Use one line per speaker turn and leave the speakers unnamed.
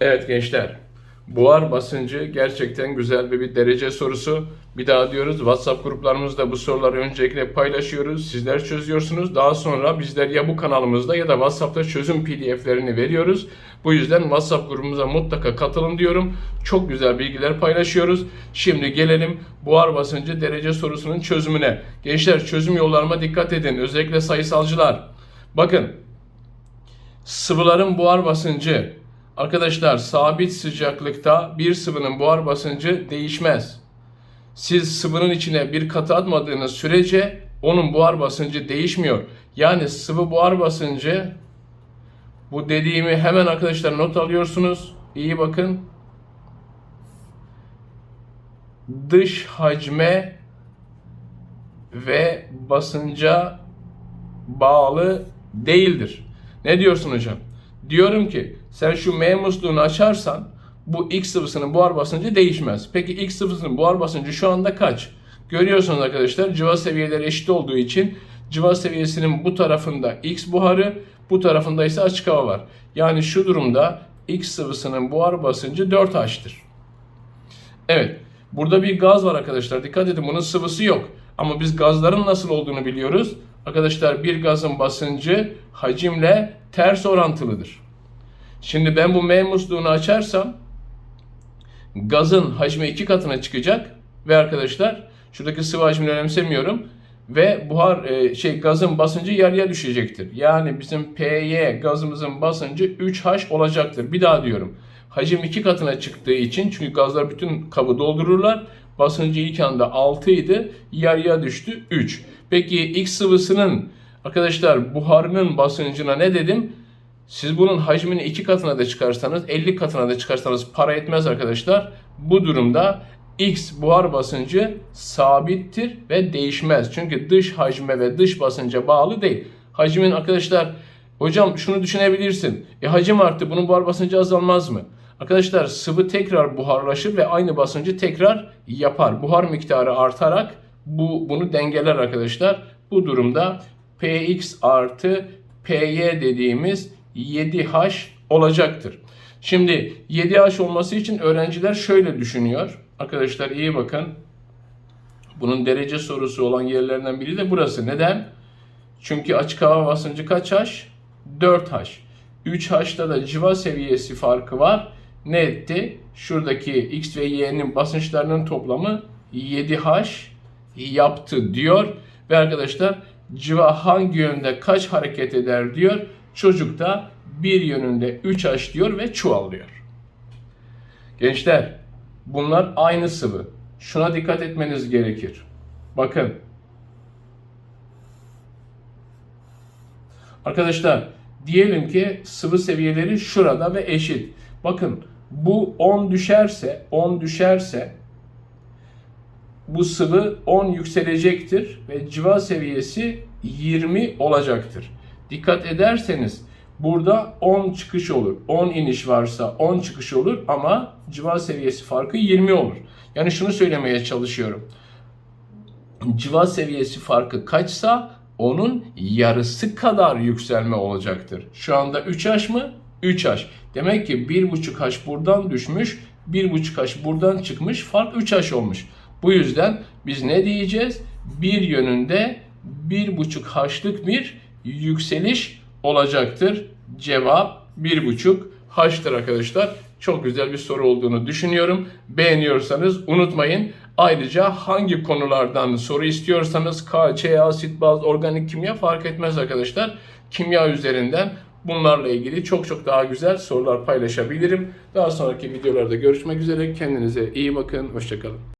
Evet gençler. Buhar basıncı gerçekten güzel bir, bir derece sorusu. Bir daha diyoruz WhatsApp gruplarımızda bu soruları öncelikle paylaşıyoruz. Sizler çözüyorsunuz. Daha sonra bizler ya bu kanalımızda ya da WhatsApp'ta çözüm PDF'lerini veriyoruz. Bu yüzden WhatsApp grubumuza mutlaka katılın diyorum. Çok güzel bilgiler paylaşıyoruz. Şimdi gelelim buhar basıncı derece sorusunun çözümüne. Gençler çözüm yollarıma dikkat edin. Özellikle sayısalcılar. Bakın Sıvıların buhar basıncı. Arkadaşlar sabit sıcaklıkta bir sıvının buhar basıncı değişmez. Siz sıvının içine bir katı atmadığınız sürece onun buhar basıncı değişmiyor. Yani sıvı buhar basıncı bu dediğimi hemen arkadaşlar not alıyorsunuz. İyi bakın. Dış hacme ve basınca bağlı değildir. Ne diyorsun hocam? Diyorum ki sen şu M musluğunu açarsan bu X sıvısının buhar basıncı değişmez. Peki X sıvısının buhar basıncı şu anda kaç? Görüyorsunuz arkadaşlar cıva seviyeleri eşit olduğu için cıva seviyesinin bu tarafında X buharı, bu tarafında ise açık hava var. Yani şu durumda X sıvısının buhar basıncı 4H'tır. Evet. Burada bir gaz var arkadaşlar. Dikkat edin bunun sıvısı yok. Ama biz gazların nasıl olduğunu biliyoruz. Arkadaşlar bir gazın basıncı hacimle ters orantılıdır. Şimdi ben bu M musluğunu açarsam gazın hacmi iki katına çıkacak ve arkadaşlar şuradaki sıvı hacmini önemsemiyorum ve buhar e, şey gazın basıncı yarıya düşecektir. Yani bizim PY gazımızın basıncı 3H olacaktır. Bir daha diyorum. Hacim iki katına çıktığı için çünkü gazlar bütün kabı doldururlar. Basıncı ilk anda 6 idi. Yarıya düştü 3. Peki X sıvısının arkadaşlar buharının basıncına ne dedim? Siz bunun hacmini iki katına da çıkarsanız 50 katına da çıkarsanız para etmez arkadaşlar. Bu durumda X buhar basıncı sabittir ve değişmez. Çünkü dış hacme ve dış basınca bağlı değil. Hacmin arkadaşlar hocam şunu düşünebilirsin. E hacim arttı bunun buhar basıncı azalmaz mı? Arkadaşlar sıvı tekrar buharlaşır ve aynı basıncı tekrar yapar. Buhar miktarı artarak bu bunu dengeler arkadaşlar. Bu durumda Px artı Py dediğimiz 7H olacaktır. Şimdi 7H olması için öğrenciler şöyle düşünüyor. Arkadaşlar iyi bakın. Bunun derece sorusu olan yerlerinden biri de burası. Neden? Çünkü açık hava basıncı kaç H? 4H. 3H'da da civa seviyesi farkı var. Ne etti? Şuradaki X ve Y'nin basınçlarının toplamı 7H yaptı diyor. Ve arkadaşlar civa hangi yönde kaç hareket eder diyor. Çocuk da bir yönünde 3H diyor ve çuvallıyor. Gençler bunlar aynı sıvı. Şuna dikkat etmeniz gerekir. Bakın. Arkadaşlar diyelim ki sıvı seviyeleri şurada ve eşit. Bakın bu 10 düşerse 10 düşerse bu sıvı 10 yükselecektir ve civa seviyesi 20 olacaktır. Dikkat ederseniz burada 10 çıkış olur. 10 iniş varsa 10 çıkış olur ama civa seviyesi farkı 20 olur. Yani şunu söylemeye çalışıyorum. Civa seviyesi farkı kaçsa onun yarısı kadar yükselme olacaktır. Şu anda 3H mı? 3H. Demek ki 1.5H buradan düşmüş, 1.5H buradan çıkmış, fark 3H olmuş. Bu yüzden biz ne diyeceğiz? Bir yönünde 1.5H'lık bir yükseliş olacaktır. Cevap 1.5 H'tır arkadaşlar. Çok güzel bir soru olduğunu düşünüyorum. Beğeniyorsanız unutmayın. Ayrıca hangi konulardan soru istiyorsanız KÇ, asit, baz, organik kimya fark etmez arkadaşlar. Kimya üzerinden bunlarla ilgili çok çok daha güzel sorular paylaşabilirim. Daha sonraki videolarda görüşmek üzere. Kendinize iyi bakın. Hoşçakalın.